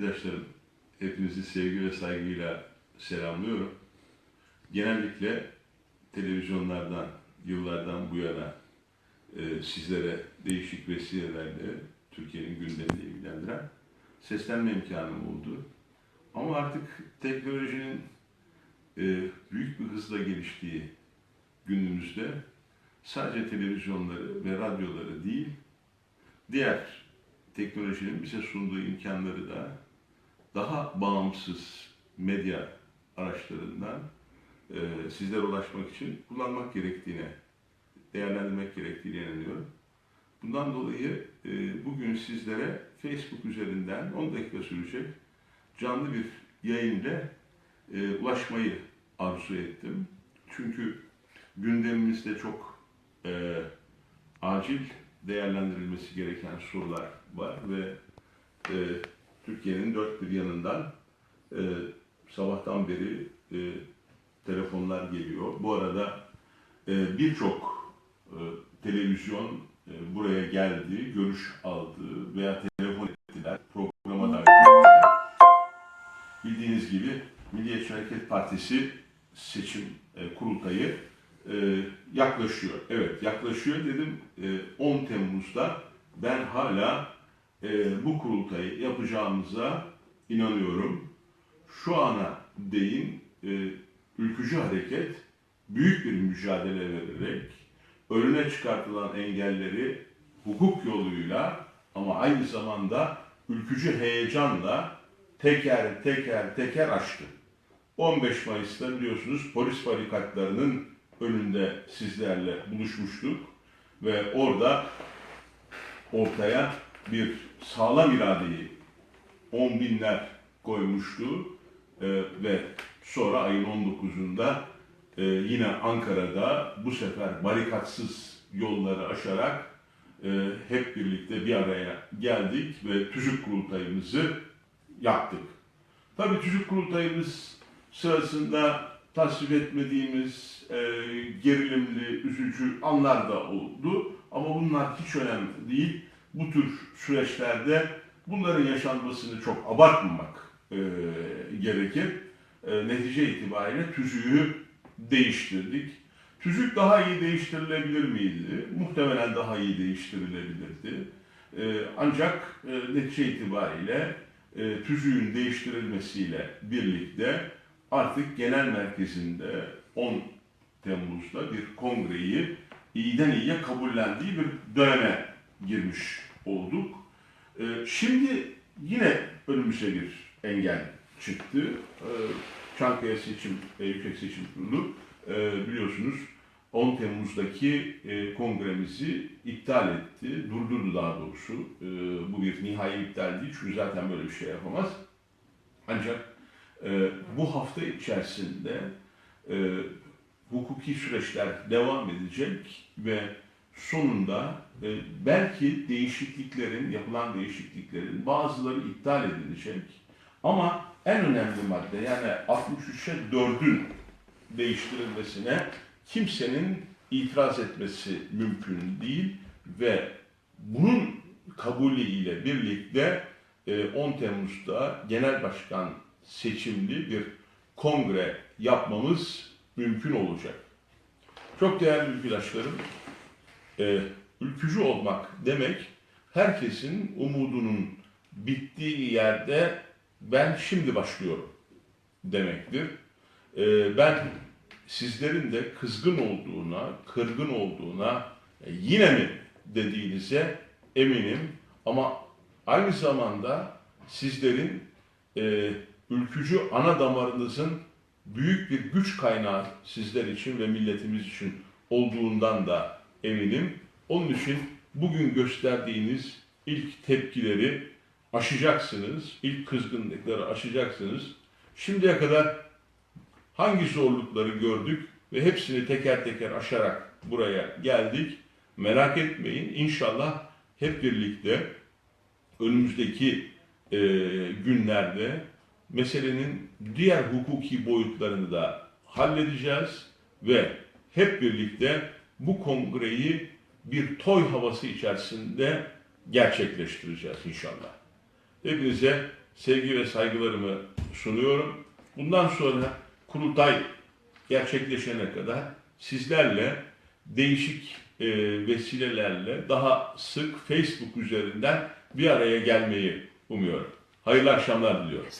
arkadaşlarım, hepinizi sevgi ve saygıyla selamlıyorum. Genellikle televizyonlardan, yıllardan bu yana e, sizlere değişik vesilelerle Türkiye'nin gündemini ilgilendiren seslenme imkanım oldu. Ama artık teknolojinin e, büyük bir hızla geliştiği günümüzde sadece televizyonları ve radyoları değil, diğer teknolojinin bize sunduğu imkanları da daha bağımsız medya araçlarından e, sizlere ulaşmak için kullanmak gerektiğine, değerlendirmek gerektiğine inanıyorum. Bundan dolayı e, bugün sizlere Facebook üzerinden 10 dakika sürecek canlı bir yayın ile e, ulaşmayı arzu ettim. Çünkü gündemimizde çok e, acil değerlendirilmesi gereken sorular var ve e, Türkiye'nin dört bir yanından e, sabahtan beri e, telefonlar geliyor. Bu arada e, birçok e, televizyon e, buraya geldi, görüş aldı veya telefon ettiler, programa ettiler. Bildiğiniz gibi Milliyetçi Hareket Partisi seçim e, kurultayı e, yaklaşıyor. Evet yaklaşıyor dedim e, 10 Temmuz'da ben hala e, bu kurultayı yapacağımıza inanıyorum. Şu ana değin e, ülkücü hareket büyük bir mücadele vererek önüne çıkartılan engelleri hukuk yoluyla ama aynı zamanda ülkücü heyecanla teker teker teker aştı. 15 Mayıs'ta biliyorsunuz polis barikatlarının önünde sizlerle buluşmuştuk ve orada ortaya bir sağlam iradeyi on binler koymuştu Ee, ve sonra ayın 19'unda e, yine Ankara'da bu sefer barikatsız yolları aşarak e, hep birlikte bir araya geldik ve tüzük kurultayımızı yaptık. Tabii tüzük kurultayımız sırasında tasvip etmediğimiz e, gerilimli, üzücü anlar da oldu. Ama bunlar hiç önemli değil. Bu tür süreçlerde bunların yaşanmasını çok abartmamak e, gerekir. E, netice itibariyle tüzüğü değiştirdik. Tüzük daha iyi değiştirilebilir miydi? Muhtemelen daha iyi değiştirilebilirdi. E, ancak e, netice itibariyle e, tüzüğün değiştirilmesiyle birlikte artık genel merkezinde 10 Temmuz'da bir kongreyi iyiden iyiye kabullendiği bir döneme girmiş olduk. Ee, Şimdi yine önümüze bir engel çıktı. Ee, Çankaya Seçim, e, Yüksek Seçim Kurulu e, biliyorsunuz 10 Temmuz'daki e, kongremizi iptal etti, durdurdu daha doğrusu. E, Bu bir nihai iptal değil çünkü zaten böyle bir şey yapamaz. Ancak bu hafta içerisinde hukuki süreçler devam edecek ve sonunda e, belki değişikliklerin, yapılan değişikliklerin bazıları iptal edilecek. Ama en önemli madde yani 63'e 4'ün değiştirilmesine kimsenin itiraz etmesi mümkün değil ve bunun kabulü ile birlikte e, 10 Temmuz'da genel başkan seçimli bir kongre yapmamız mümkün olacak. Çok değerli ülküdaşlarım, e, ülkücü olmak demek herkesin umudunun bittiği yerde ben şimdi başlıyorum demektir. E, ben sizlerin de kızgın olduğuna, kırgın olduğuna e, yine mi dediğinize eminim ama aynı zamanda sizlerin e, ülkücü ana damarınızın büyük bir güç kaynağı sizler için ve milletimiz için olduğundan da eminim. Onun için bugün gösterdiğiniz ilk tepkileri aşacaksınız, ilk kızgınlıkları aşacaksınız. Şimdiye kadar hangi zorlukları gördük ve hepsini teker teker aşarak buraya geldik. Merak etmeyin inşallah hep birlikte önümüzdeki e, günlerde meselenin diğer hukuki boyutlarını da halledeceğiz ve hep birlikte bu kongreyi bir toy havası içerisinde gerçekleştireceğiz inşallah. Hepinize sevgi ve saygılarımı sunuyorum. Bundan sonra kurultay gerçekleşene kadar sizlerle değişik e, vesilelerle daha sık Facebook üzerinden bir araya gelmeyi umuyorum. Hayırlı akşamlar diliyorum.